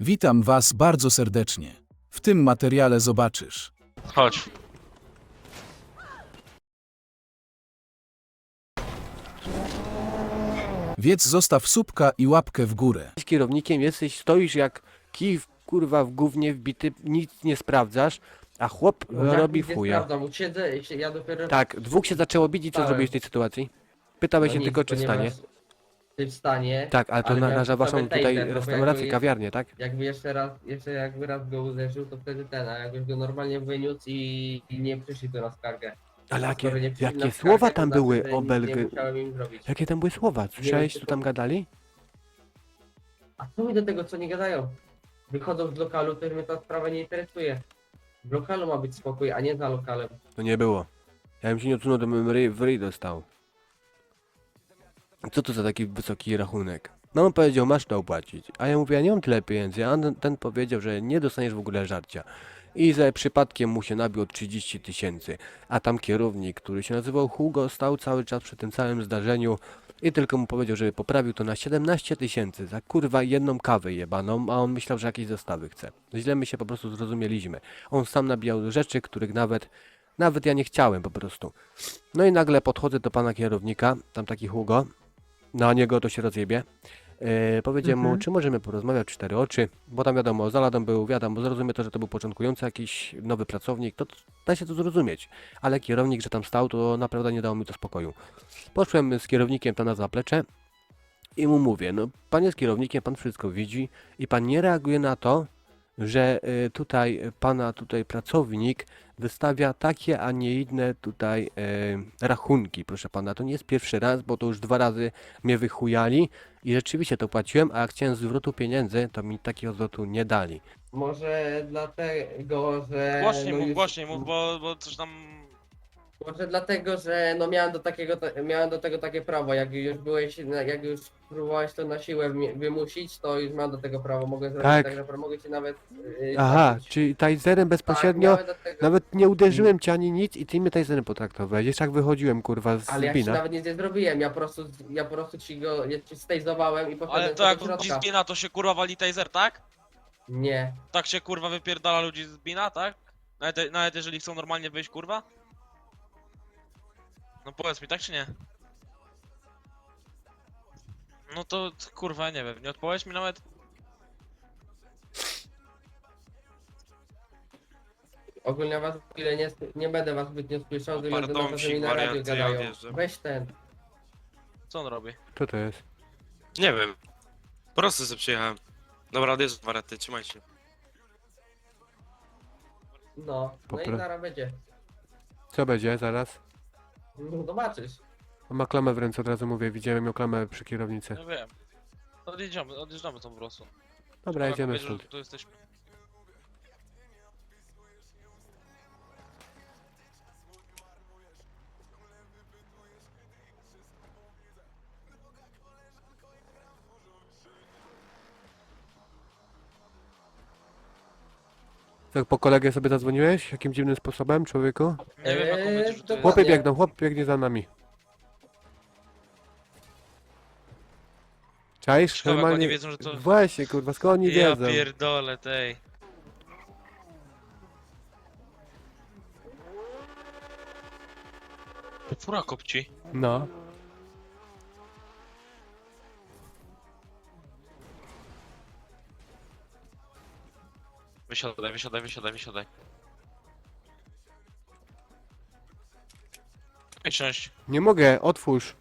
Witam Was bardzo serdecznie. W tym materiale zobaczysz. Chodź. Wiedz zostaw subka i łapkę w górę. Jesteś kierownikiem, jesteś, stoisz jak kij w, kurwa w gównie wbity, nic nie sprawdzasz, a chłop No robi nic nie fuja. Sprawdzam, siedzę, się- ja dopiero... Tak, dwóch się zaczęło bić i co Stałem. zrobiłeś w tej sytuacji? Pytałeś No się nic, tylko czy ponieważ wstanie. Ty wstanie. Tak, ale to ale miałem naraża waszą sobie tutaj taser, no bo restaurację, jakby- kawiarnię, tak? Jakby jeszcze raz, jeszcze jakby raz go uderzył, to wtedy ten, a jakbyś go normalnie wyniósł i, i nie przyszli tu na skargę. Ale A jakie, skoro nie przyszli jakie na słowa skargę, tam były o Belgii? Nie musiałem im zrobić. Jakie tam były słowa? Słyszałeś, co tam gadali? A co mi do tego, co nie gadają? Wychodzą z lokalu, to mnie ta sprawa nie interesuje. W lokalu ma być spokój, a nie za lokalem. To nie było. Ja bym się nie odsunął, to bym ryj, w ryj dostał. Co to za taki wysoki rachunek? No on powiedział, masz to opłacić. A ja mówię, ja nie mam tyle pieniędzy. A on, ten powiedział, że nie dostaniesz w ogóle żarcia. I ze przypadkiem mu się nabił o 30 tysięcy. A tam kierownik, który się nazywał Hugo, stał cały czas przy tym całym zdarzeniu i tylko mu powiedział, żeby poprawił to na 17 tysięcy za kurwa jedną kawę jebaną, a on myślał, że jakieś zestawy chce. Źle my się po prostu zrozumieliśmy. On sam nabijał rzeczy, których nawet nawet ja nie chciałem po prostu. No i nagle podchodzę do pana kierownika, tam taki Hugo, na niego to się rozjebie. Yy, powiedziałem mu, Mhm. czy możemy porozmawiać w cztery oczy, bo tam wiadomo, za ladą był, wiadomo, zrozumie to, że to był początkujący jakiś nowy pracownik, to da się to zrozumieć. Ale kierownik, że tam stał, to naprawdę nie dało mi to spokoju. Poszłem z kierownikiem tam na zaplecze i mu mówię, no pan jest kierownikiem, pan wszystko widzi i pan nie reaguje na to, że y, tutaj pana tutaj pracownik wystawia takie, a nie inne tutaj e, rachunki, proszę pana. To nie jest pierwszy raz, bo to już dwa razy mnie wychujali i rzeczywiście to płaciłem, a jak chciałem zwrotu pieniędzy, to mi takiego zwrotu nie dali. Może dlatego, że... Głośniej no mów, już- głośniej mów, bo, bo coś tam... Może dlatego, że no miałem do takiego, ta- miałem do tego takie prawo, jak już byłeś, na- jak już próbowałeś to na siłę wymusić, to już mam do tego prawo, mogę zrobić Tak. tak, naprawdę, mogę ci nawet... Yy, Aha, zabić. czyli tajzerem bezpośrednio, Tak, miałem do tego, nawet nie uderzyłem cię ani nic i ty mnie tajzerem potraktowałeś. Jeszcze jak wychodziłem, kurwa, z Ale ja ci bina. nawet nic nie zrobiłem, ja po prostu, ja po prostu ci go, ja ci stejzowałem i poszedłem Ale to do jak ludzi środka. z bina, to się kurwa wali taser, tak? Nie, Tak się kurwa wypierdala ludzi z bina, tak? Nawet, nawet jeżeli chcą normalnie wyjść, kurwa? No powiedz mi, tak czy nie? No to kurwa, nie wiem, nie odpowiedz mi nawet? ogólnie was chwilę nie, nie będę was zbytnio słyszał, że Pardon, mi na radio warianty, ja gadają. odjeżdżam. Weź ten, Co on robi? Co to jest? Nie wiem. Prosto sobie przyjechałem. Dobra, odjeżdżam warianty, trzymaj się. no, no i Popra- zaraz będzie. Co będzie zaraz? No zobaczysz. On ma klamę w ręce, od razu mówię, widziałem miał klamę przy kierownicy. Nie wiem. Odjeżdżamy, odjeżdżamy tą po prostu. Dobra, jedziemy stąd. tu jesteśmy. Tak po kolegę sobie zadzwoniłeś? Jakim dziwnym sposobem, człowieku? Nie wiem jak on Eee, będzie, że to to jest... Chłopy Ładnie. biegną, chłop biegnie za nami. Czaisz? Ciekawe, jak oni wiedzą, że to- Właśnie, kurwa, skąd oni Ja wiedzą? pierdolę, tej. Fura kopci. No. Wysiadaj, wysiadaj, wysiadaj, wysiadaj. Nie mogę, otwórz.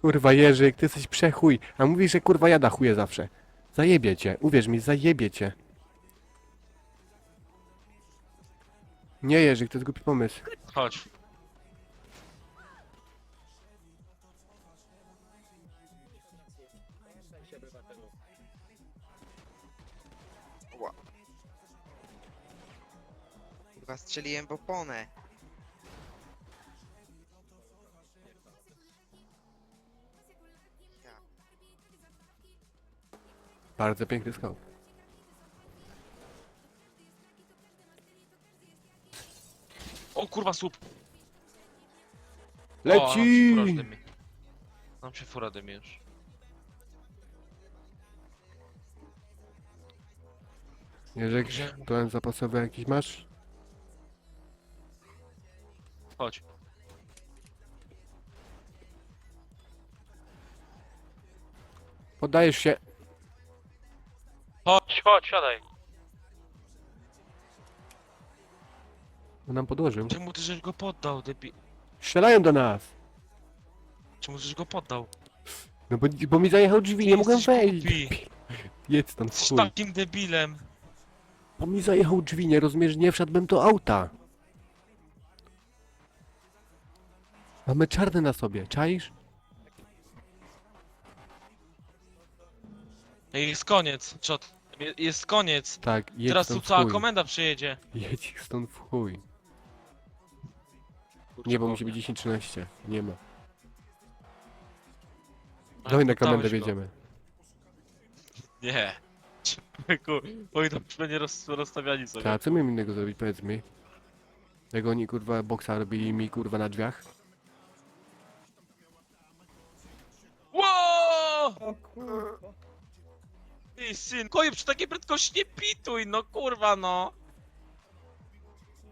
Kurwa Jerzyk, ty jesteś przechuj. A mówisz, że kurwa jada chuje zawsze. Zajebie cię, uwierz mi, zajebie cię. Nie Jerzyk, to jest głupi pomysł. Chodź. Chyba strzeliłem w oponę. Bardzo piękny skok. O kurwa słup. O, Leci! nam się fura dymi. Nam się fura dymi już. Gdzie? plan zapasowy jakiś masz? Chodź. Poddajesz się. Chodź, chodź, siadaj. On nam podłożył. Czemu ty żeś go poddał, debi... Strzelają do nas! Czemu żeś go poddał? No bo, bo mi zajechał drzwi, nie mogłem Jesteś wejść. głupi. Stąd, w Jesteś chuj. takim debilem. Bo mi zajechał drzwi, nie rozumiesz, nie wszedłbym do auta. Mamy czarne na sobie, czaisz? Ej, Jest koniec, czot. Je- Jest koniec. Tak, jedź Teraz tu stąd w cała chuj. komenda przyjedzie. Jedź ich stąd w chuj. Nie, bo musi być 10-13. Nie ma. Ale Dawaj na komendę wjedziemy. Nie. Człowieku, Oj, to już będzie roz, rozstawiani sobie. Ta, co miałem innego zrobić, powiedz mi? Jak oni kurwa boksa robili mi kurwa na drzwiach? Wow! O kurwa. Ty syn, koju przy takiej prędkości nie pituj, no kurwa no.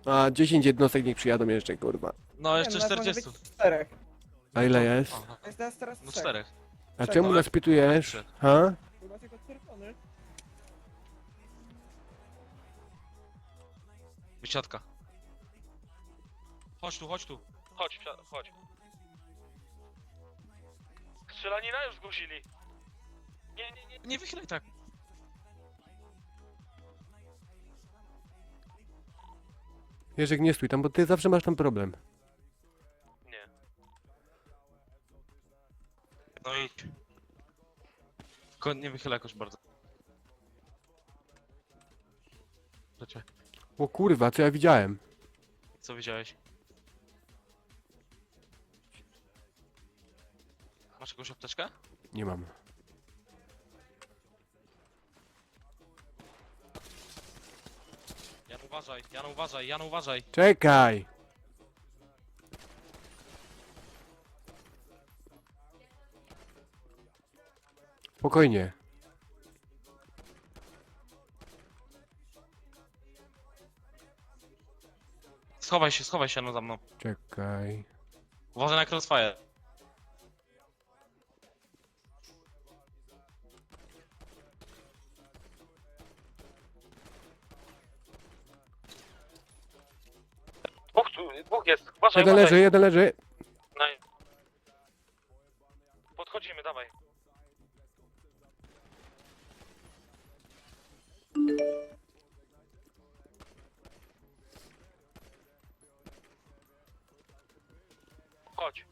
A 10 jednostek niech przyjadą jeszcze kurwa. No jeszcze Nie, no, nas może 40. być czterech. A ile jest? Aha, Jest nas teraz no trzech. czterech. A czemu nas pytujesz? Trzech. Ha? Chyba tylko czerwony. Wysiadka. Chodź tu, chodź tu. Chodź, wsia- chodź. Strzelanina już zgłosili. Nie, nie, nie, nie wychylaj tak. Jerzek, nie stój tam, bo ty zawsze masz tam problem. Nie. No idź. Tylko nie wychylaj jakoś bardzo. Lecie. O kurwa, co ja widziałem? Co widziałeś? Jakąś apteczkę? Nie mam. Jan uważaj, Jan uważaj, Jan uważaj. Czekaj! Spokojnie. Schowaj się, schowaj się no za mną. Czekaj. Uważaj na crossfire. Dwóch, jest, uważaj, Jeden leży, jeden leży. Podchodzimy, dawaj. Chodź.